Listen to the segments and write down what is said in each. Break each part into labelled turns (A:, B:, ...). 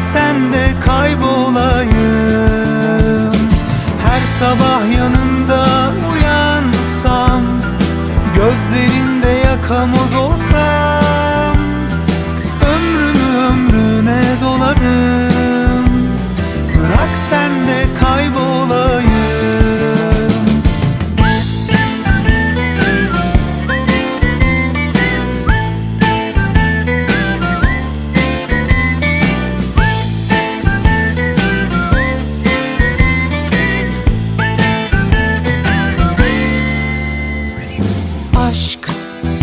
A: Bırak sen de kaybolayım. Her sabah yanında uyansam Gözlerinde yakamoz olsam Ömrümü ömrüne doladım Bırak sen de kaybolayım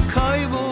A: kaybol